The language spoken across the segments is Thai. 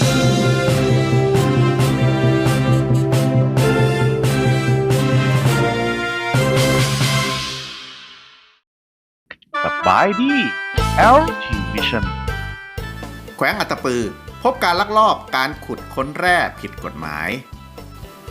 สบายดี LT Vision แขวงอัตตปือ พบการลักลอบการขุดค้นแร่ผิดกฎหมาย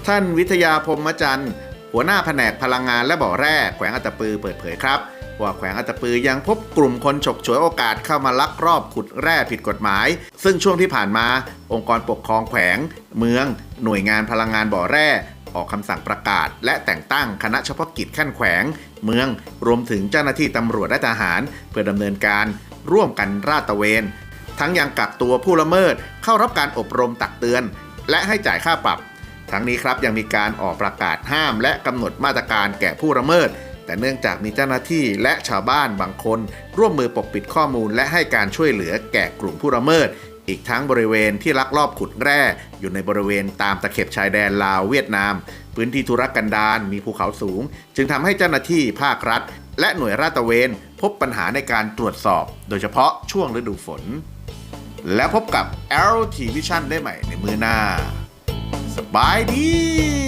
ท่านวิทยาพรมจันทร์ หัวหน้าแผนกพลังงานและบ่อแร่แขวงอัตตปือเปิดเผยครับ ว่าแขวงอัตปือยังพบกลุ่มคนฉกฉวยโอกาสเข้ามาลักลอบขุดแร่ผิดกฎหมาย ซึ่งช่วงที่ผ่านมา องค์กรปกครองแขวง เมือง หน่วยงานพลังงานบ่อแร่ออกคำสั่งประกาศ และแต่งตั้งคณะเฉพาะกิจขั้นแขวง เมือง รวมถึงเจ้าหน้าที่ตำรวจและทหาร เพื่อดำเนินการร่วมกันราดตระเวน ทั้งยังกักตัวผู้ละเมิด เข้ารับการอบรมตักเตือน และให้จ่ายค่าปรับ ทั้งนี้ครับยังมีการออกประกาศห้าม และกำหนดมาตรการแก่ผู้ละเมิด แต่เนื่องจากมีเจ้าหน้าที่และชาวบ้านบางคน ร่วมมือปกปิดข้อมูลและให้การช่วยเหลือแก่กลุ่มผู้ละเมิด อีกทั้งบริเวณที่ลักลอบขุดแร่ อยู่ในบริเวณตามตะเข็บชายแดนลาวเวียดนาม พื้นที่ธุรกันดารมีภูเขาสูง จึงทำให้เจ้าหน้าที่ภาครัฐ และหน่วยราษฎร์ตระเวนพบปัญหาในการตรวจสอบ โดยเฉพาะช่วงฤดูฝน แล้วพบกับ LT Vision ได้ใหม่ในมือหน้า สบายดี